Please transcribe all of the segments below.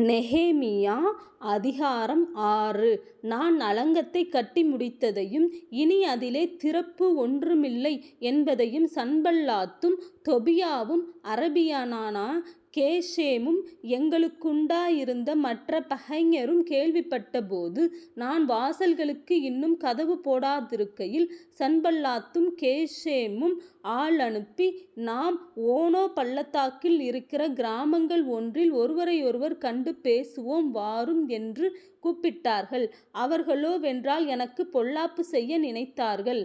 நெஹேமியா அதிகாரம் ஆறு. நான் அலங்கத்தை கட்டி முடித்ததையும் இனி அதிலே திறப்பு ஒன்றுமில்லை என்பதையும் சன்பல்லாத்தும் தொபியாவும் அரபியனான கேஷேமும் எங்களுக்குண்டாயிருந்த மற்ற பகைஞரும் கேள்விப்பட்டபோது நான் வாசல்களுக்கு இன்னும் கதவு போடாதிருக்கையில் சன்பல்லாத்தும் கேஷேமும் ஆள் அனுப்பி நாம் ஓனோ பள்ளத்தாக்கில் இருக்கிற கிராமங்கள் ஒன்றில் ஒருவரையொருவர் கண்டு பேசுவோம் வாரும் என்று கூப்பிட்டார்கள் அவர்களோ வென்றால் எனக்கு பொல்லாப்பு செய்ய நினைத்தார்கள்.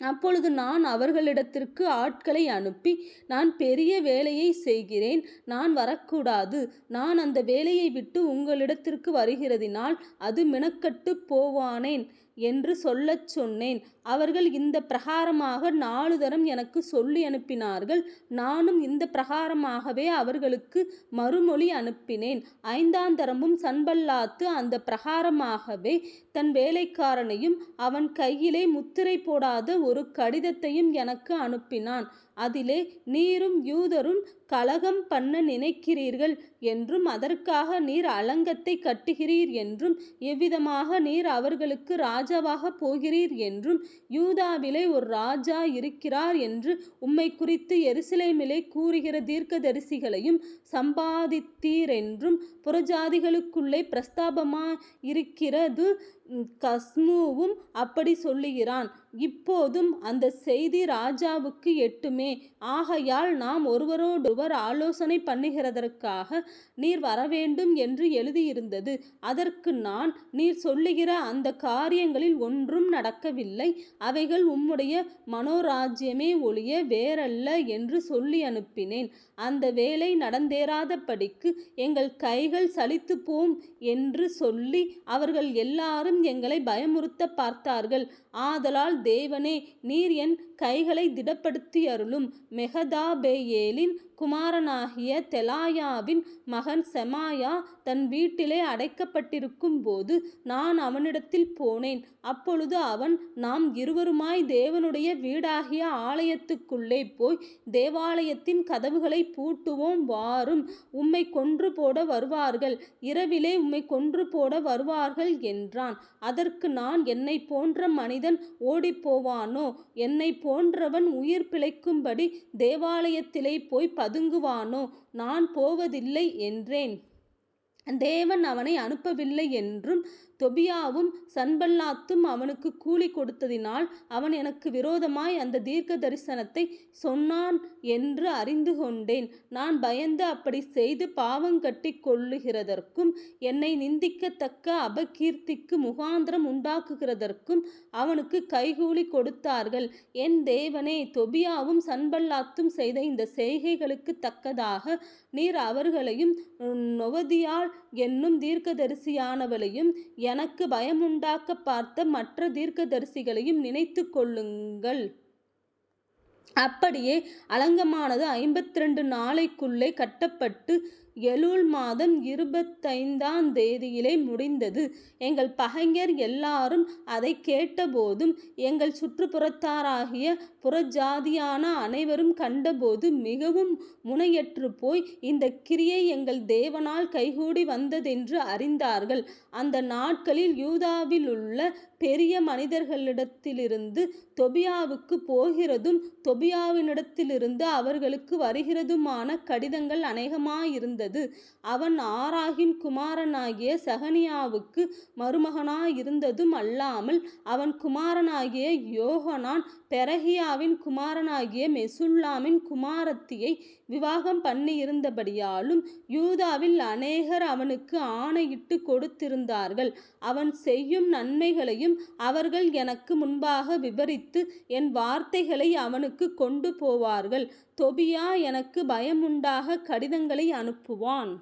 அப்பொழுது நான் அவர்களிடத்திற்கு ஆட்களை அனுப்பி நான் பெரிய வேலையை செய்கிறேன் நான் வரக்கூடாது. நான் அந்த வேலையை விட்டு உங்களிடத்திற்கு வருகிறதினால் அது மினக்கெட்டுப் போவானேன் என்று சொல்லச் சொன்னேன். அவர்கள் இந்த பிரகாரமாக நாலு தரம் எனக்கு சொல்லி அனுப்பினார்கள் நானும் இந்த பிரகாரமாகவே அவர்களுக்கு மறுமொழி அனுப்பினேன். ஐந்தாந்தரமும் சன்பல்லாத்து அந்த பிரகாரமாகவே தன் வேலைக்காரனையும் அவன் கையிலே முத்திரை போடாத ஒரு கடிதத்தையும் எனக்கு அனுப்பினான். அதிலே நீரும் யூதரும் கலகம் பண்ண நினைக்கிறீர்கள் என்றும் அதற்காக நீர் அலங்கத்தை கட்டுகிறீர் என்றும் எவ்விதமாக நீர் அவர்களுக்கு ராஜாவாகப் போகிறீர் என்றும் யூதாவிலே ஒரு ராஜா இருக்கிறார் என்று உம்மை குறித்து எருசலேமிலே கூறுகிற தீர்க்கதரிசிகளையும் சம்பாதித்தீரென்றும் புறஜாதிகளுக்குள்ளே பிரஸ்தாபமாயிருக்கிறது கஸ்மூவும் அப்படி சொல்லுகிறான். இப்போதும் அந்த செய்தி ராஜாவுக்கு எட்டுமே. ஆகையால் நாம் ஒருவரோடொருவர் ஆலோசனை பண்ணுகிறதற்காக நீர் வரவேண்டும் என்று எழுதியிருந்தது. அதற்கு நான் நீர் சொல்லுகிற அந்த காரியங்களில் ஒன்றும் நடக்கவில்லை. அவைகள் உம்முடைய மனோராஜ்யமே ஒழிய வேறல்ல என்று சொல்லி அனுப்பினேன் அந்த வேலை நடந்தேறாதபடிக்கு எங்கள் கைகள் சலித்துப்போம் என்று சொல்லி அவர்கள் எல்லாரும் எங்களை பயமுறுத்தப் பார்த்தார்கள். ஆதலால் தேவனே நீர் என் கைகளைத் திடப்படுத்தியருளும். மெகதாபேயேலின் குமாரனாகிய தெலாயாவின் மகன் செமாயா தன் வீட்டிலே அடைக்கப்பட்டிருக்கும் போது நான் அவனிடத்தில் போனேன். அப்பொழுது அவன் நாம் இருவருமாய் தேவனுடைய வீடாகிய ஆலயத்துக்குள்ளே போய் தேவாலயத்தின் கதவுகளை பூட்டுவோம் வாரும் உம்மை கொன்று போட வருவார்கள் இரவிலே உம்மை கொன்று போட வருவார்கள் என்றான். அதற்கு நான் என்னை போன்ற மனிதன் ஓடிப்போவானோ? என்னைப் போன்றவன் உயிர் பிழைக்கும்படி தேவாலயத்திலே போய் பதுங்குவானோ? நான் போவதில்லை என்றேன். தேவன் அவனை அனுப்பவில்லை என்றும் தொபியாவும் சன்பல்லாத்தும் அவனுக்குக் கூலி கொடுத்ததினால் அவன் எனக்கு விரோதமாய் அந்த தீர்க்க தரிசனத்தை சொன்னான் என்று அறிந்து கொண்டேன் நான் பயந்து அப்படி செய்து பாவங்கட்டிக் கொள்ளுகிறதற்கும் என்னை நிந்திக்கத்தக்க அபகீர்த்திக்கு முகாந்திரம் உண்டாக்குகிறதற்கும் அவனுக்கு கைகூலி கொடுத்தார்கள். என் தேவனே தொபியாவும் சன்பல்லாத்தும் செய்த இந்த செய்கைகளுக்குத் தக்கதாக நீர் அவர்களையும் நொவதியாள் என்னும் தீர்க்கதரிசியானவளையும் எனக்கு பயமுண்டாக்கப் பார்த்த மற்ற தீர்க்கதரிசிகளையும் நினைத்துக்கொள்ளுங்கள். அப்படியே அலங்கமானது ஐம்பத்தி ரெண்டு நாளைக்குள்ளே கட்டப்பட்டு எலூல் மாதம் இருபத்தைந்தாம் தேதியிலே முடிந்தது. எங்கள் பகைஞர் எல்லாரும் அதைக் கேட்டபோதும் எங்கள் சுற்றுப்புறத்தாராகிய புறஜாதியான அனைவரும் கண்டபோது மிகவும் முனையற்றுப்போய் இந்த கிரியை எங்கள் தேவனால் கைகூடி வந்ததென்று அறிந்தார்கள். அந்த நாட்களில் யூதாவிலுள்ள பெரிய மனிதர்களிடத்திலிருந்து தொபியாவுக்கு போகிறதும் தொபியாவினிடத்திலிருந்து அவர்களுக்கு வருகிறதுமான கடிதங்கள் அநேகமாயிருந்தது. அவன் ஆராகின் குமாரனாகிய சகனியாவுக்கு மருமகனாயிருந்ததும் அல்லாமல் அவன் குமாரனாகிய யோகனான் பெரகியாவின் குமாரனாகிய மெசுல்லாமின் குமாரத்தியை விவாகம் பண்ணியிருந்தபடியாலும் யூதாவில் அநேகர் அவனுக்கு ஆணையிட்டு கொடுத்திருந்தார்கள். அவன் செய்யும் நன்மைகளையும் அவர்கள் எனக்கு முன்பாக விவரித்து என் வார்த்தைகளை அவனுக்கு கொண்டு போவார்கள். தொபியா எனக்கு பயமுண்டாக கடிதங்களை அனுப்புவான்.